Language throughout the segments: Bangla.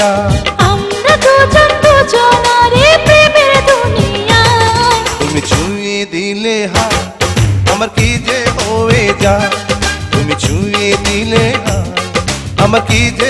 কাছে আমরা দুজন দুজনারে প্রেমের দুনিয়া। তুমি ছুঁয়ে দিলে হা আমার কি যে হয়ে যা তুমি ছুঁয়ে দিলে হা আমার কি যে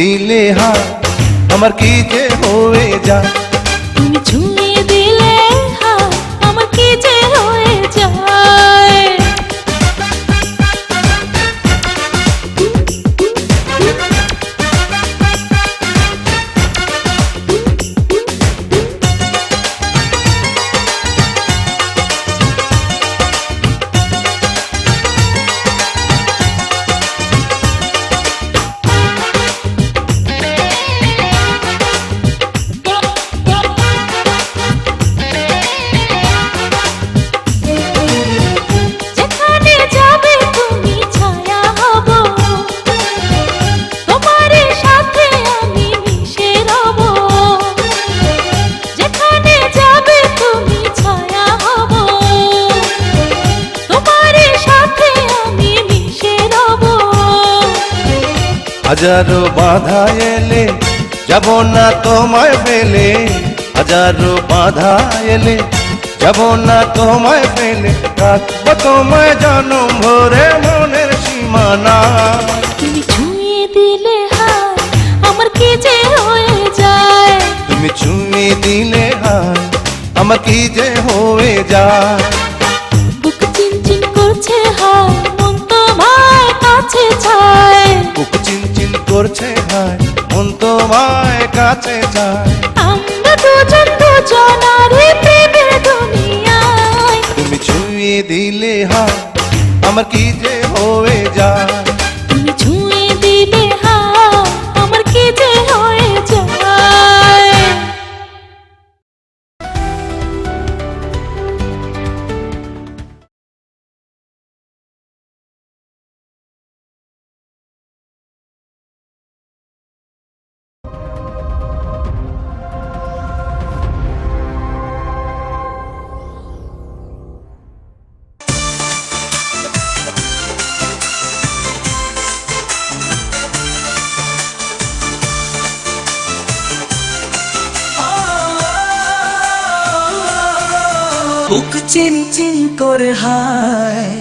দিলে হা আমার কি যে হয়ে যায় হাজারো বাধা এলে যাব না তোমায় ফেলে। হাজারো বাধা এলে যাব না তোমায় ফেলে। রাখব তোমায় জনম ভরে মনের সীমানা। তুমি ছুঁয়ে দিলে হাত আমার কি যে হয়ে যায়? তুমি ছুঁয়ে দিলে হায় আমার কি যে হয়ে যায়? বুক চিনচিন করছে হায় মন তোমার কাছে বুক চিনচিন যায় মন তোমায় কাছে যায়। আমরা দুজন দুজনারে প্রেমের দুনিয়ায়। তুমি ছুঁয়ে দিলে হায় আমার কি যে হয়ে যায়। তুমি ছুঁয়ে দিলে বুক চিন চিন করে হায়,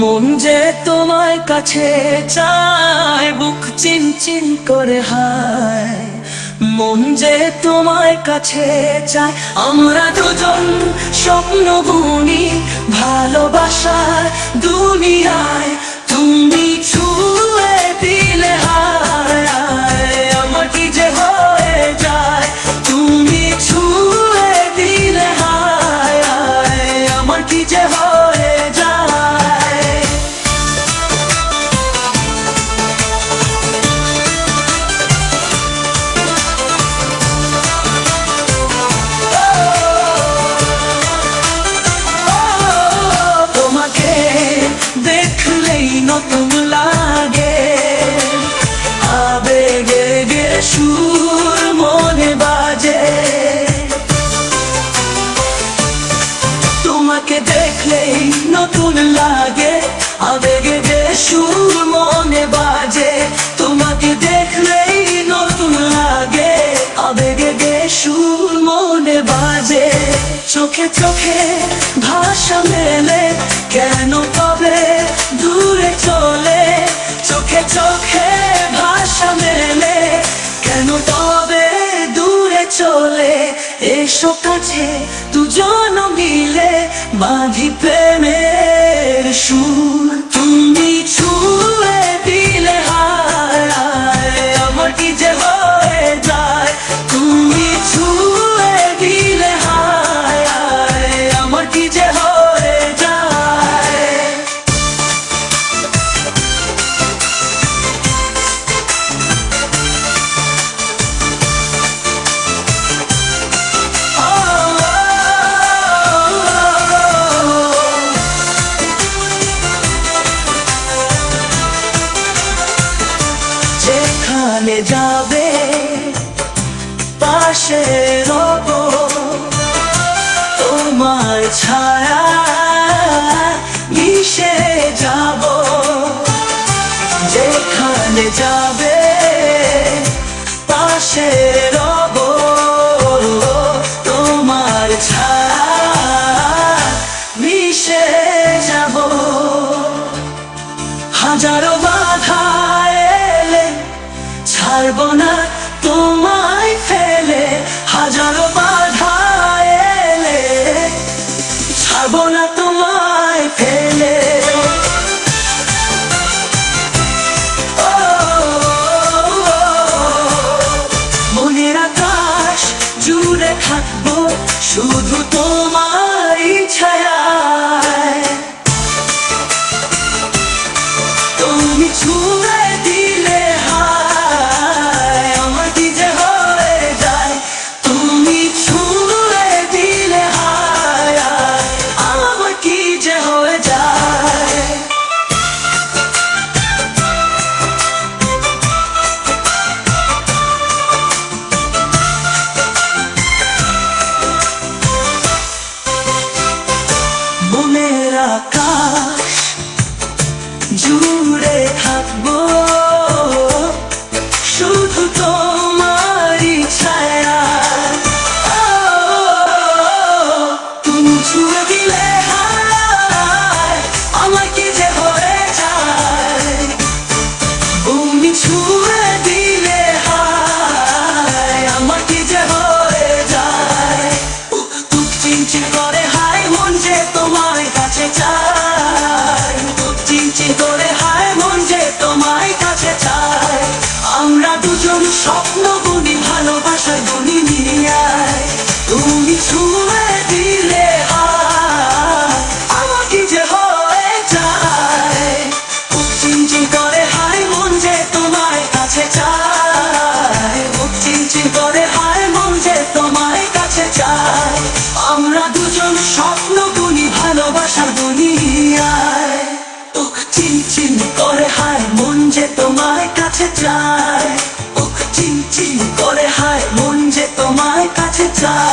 মন যে তোমার কাছে চায়, বুক চিন চিন করে হায়, মন যে তোমার কাছে চায়। আমরা দুজন স্বপ্ন বুনি ভালোবাসার দুনিয়ায় তুমি ছুঁয়ে দুজন মিলে বাঁধি প্রেমের সুর। তুমি ছুঁয়ে চলে যাবে পাশে রব। তোমার ছায়া যাব না তোমায় ফেলে। মনের আকাশ জুড়ে থাকব শুধু তোমারই ছায় তুমি ছুড়ে তোমায় কাছে চাই। হায় মন যে কাছে চাই। আমরা দুজন স্বপ্ন to die.